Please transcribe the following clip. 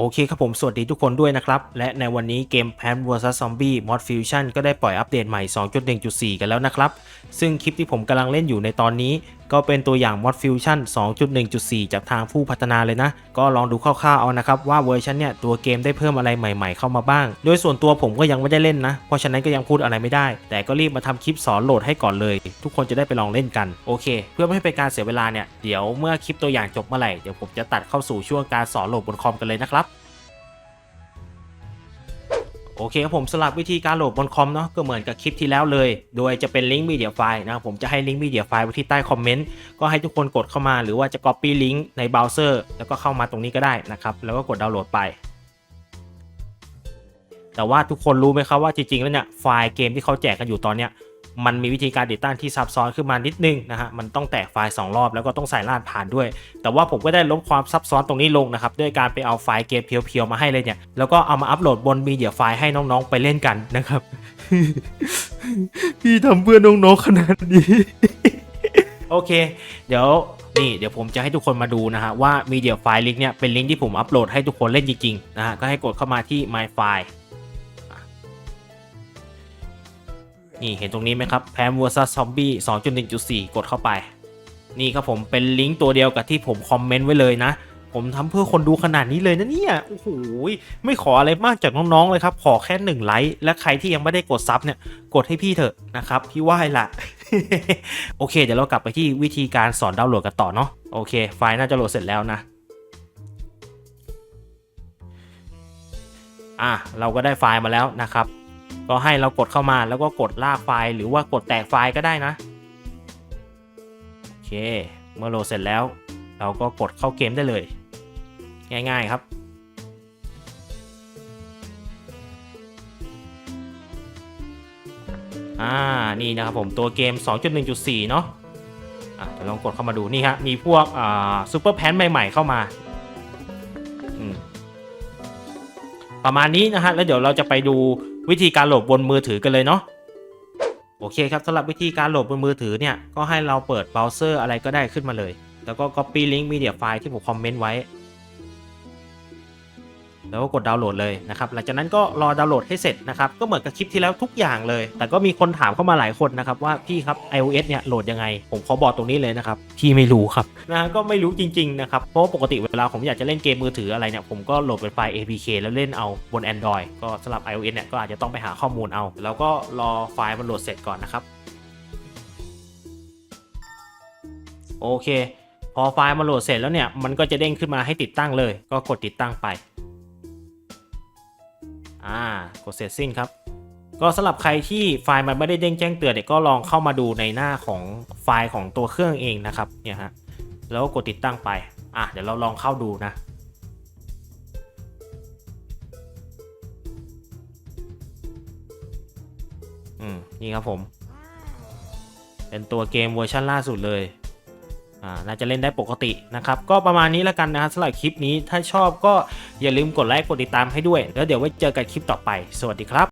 โอเคครับผมสวัสดีทุกคนด้วยนะครับ และในวันนี้เกม p l a n vs Zombie Mod Fusion ก็ได้ปล่อยอัปเดตใหม่ 2.1.4 กันแล้วนะครับ ซึ่งคลิปที่ผมกำลังเล่นอยู่ในตอนนี้ ก็เป็นตัวอย่าง Mod Fusion 2.1.4 จากทางผู้พัฒนาเลยนะ ก็ลองดูคร่าวๆเอานะครับว่าเวอร์ชันเนี่ยตัวเกมได้เพิ่มอะไรใหม่ๆเข้ามาบ้าง โดยส่วนตัวผมก็ยังไม่ได้เล่นนะ เพราะฉะนั้นก็ยังพูดอะไรไม่ได้ แต่ก็รีบมาทำคลิปสอนโหลดให้ก่อนเลย ทุกคนจะได้ไปลองเล่นกันโอเค เพื่อไม่ให้เป็นการเสียเวลาเนี่ยเดี๋ยวเมื่อคลิปตัวอย่างจบเมื่อไหร่เดี๋ยวผมจะตัดเข้าสู่ช่วงการสอนโหลดบนคอมกันเลยนะครับ โอเคครับผมสลับวิธีการโหลดบนคอมเนาะก็เหมือนกับคลิปที่แล้วเลย โดยจะเป็นลิงก์มีเดียไฟล์นะครับผมจะให้ลิงก์มีเดียไฟล์ไว้ที่ใต้คอมเมนต์ก็ให้ทุกคนกดเข้ามาหรือว่าจะ Copy ลิงก์ในเบราว์เซอร์แล้วก็เข้ามาตรงนี้ก็ได้นะครับแล้วก็กดดาวน์โหลดไป แต่ว่าทุกคนรู้ไหมครับว่าจริงๆแล้วเนี่ยไฟล์เกมที่เขาแจกกันอยู่ตอนเนี้ย มันมีวิธีการติดตั้งที่ซับซ้อนขึ้นมานิดนึงนะฮะ มันต้องแตกไฟล์ 2 รอบแล้วก็ต้องใส่รหัสผ่านด้วย แต่ว่าผมก็ได้ลบความซับซ้อนตรงนี้ลงนะครับ ด้วยการไปเอาไฟล์เกมเพียวๆมาให้เลยเนี่ย แล้วก็เอามาอัปโหลดบนมีเดียไฟล์ให้น้องๆไปเล่นกันนะครับ พี่ทำเพื่อน้องๆขนาดนี้ โอเค เดี๋ยวนี่เดี๋ยวผมจะให้ทุกคนมาดูนะฮะว่ามีเดียไฟล์ลิงก์เนี่ยเป็นลิงก์ที่ผมอัปโหลดให้ทุกคนเล่นจริงๆนะฮะ ก็ให้กดเข้ามาที่ my file นี่เห็นตรงนี้ไหมครับ Pam vs Zombie 2.1.4 กดเข้าไป นี่ครับผมเป็นลิงก์ตัวเดียวกับที่ผมคอมเมนต์ไว้เลยนะ ผมทำเพื่อคนดูขนาดนี้เลยนะเนี่ยโอ้โหไม่ขออะไรมากจากน้องๆเลยครับ ขอแค่หนึ่งไลค์และใครที่ยังไม่ได้กดซับเนี่ยกดให้พี่เถอะนะครับพี่ไหว้ละโอเค เดี๋ยวเรากลับไปที่วิธีการสอนดาวน์โหลดกันต่อเนาะโอเค ไฟล์น่าจะโหลดเสร็จแล้วนะอะเราก็ได้ไฟล์มาแล้วนะครับ ก็ให้เรากดเข้ามาแล้วก็กดลากไฟล์ หรือว่ากดแตกไฟล์ก็ได้นะโอเคเมื่อโหลดเสร็จแล้ว เราก็กดเข้าเกมได้เลย ง่าย ๆครับอ่า นี่นะครับผมตัวเกม 2.1.4 เนาะอะเดี๋ยวลองกดเข้ามาดูนี่ฮะ มีพวกอ่าซูเปอร์แพนใหม่ ๆ เข้ามาอืมประมาณนี้นะฮะ แล้วเดี๋ยวเราจะไปดู วิธีการโหลดบนมือถือกันเลยเนาะโอเคครับสำหรับวิธีการโหลดบนมือถือเนี่ยก็ให้เราเปิดเบราว์เซอร์อะไรก็ได้ขึ้นมาเลย แล้วก็ Copy Link Media File ที่ผมคอมเมนต์ไว้ แล้วก็กดดาวน์โหลดเลยนะครับหลังจากนั้นก็รอดาวน์โหลดให้เสร็จนะครับก็เหมือนกับคลิปที่แล้วทุกอย่างเลย แต่ก็มีคนถามเข้ามาหลายคนนะครับว่าพี่ครับ iOS เนี่ยโหลดยังไง ผมขอบอกตรงนี้เลยนะครับพี่ไม่รู้ครับนะก็ไม่รู้จริงๆนะครับเพราะว่าปกติเวลาผมอยากจะเล่นเกมมือถืออะไรเนี่ยผมก็โหลดเป็นไฟล์ APK แล้วเล่นเอาบน Android ก็สำหรับ iOS เนี่ยก็อาจจะต้องไปหาข้อมูลเอา แล้วก็รอไฟล์มันโหลดเสร็จก่อนนะครับโอเค พอไฟล์มาโหลดเสร็จแล้วเนี่ยมันก็จะเด้งขึ้นมาให้ติดตั้งเลย ก็กดติดตั้งไป อ่ากดเสร็จสิ้นครับ ก็สำหรับใครที่ไฟล์มันไม่ได้เด้งแจ้งเตือนเนี่ยก็ลองเข้ามาดูในหน้าของไฟล์ของตัวเครื่องเองนะครับเนี่ยฮะแล้วก็กดติดตั้งไปอะเดี๋ยวเราลองเข้าดูนะอืมนี่ครับผม เป็นตัวเกมเวอร์ชันล่าสุดเลย น่าจะเล่นได้ปกตินะครับ ก็ประมาณนี้แล้วกันนะครับสำหรับคลิปนี้ถ้าชอบก็อย่าลืมกดไลค์กดติดตามให้ด้วย แล้วเดี๋ยวไว้เจอกันคลิปต่อไป สวัสดีครับ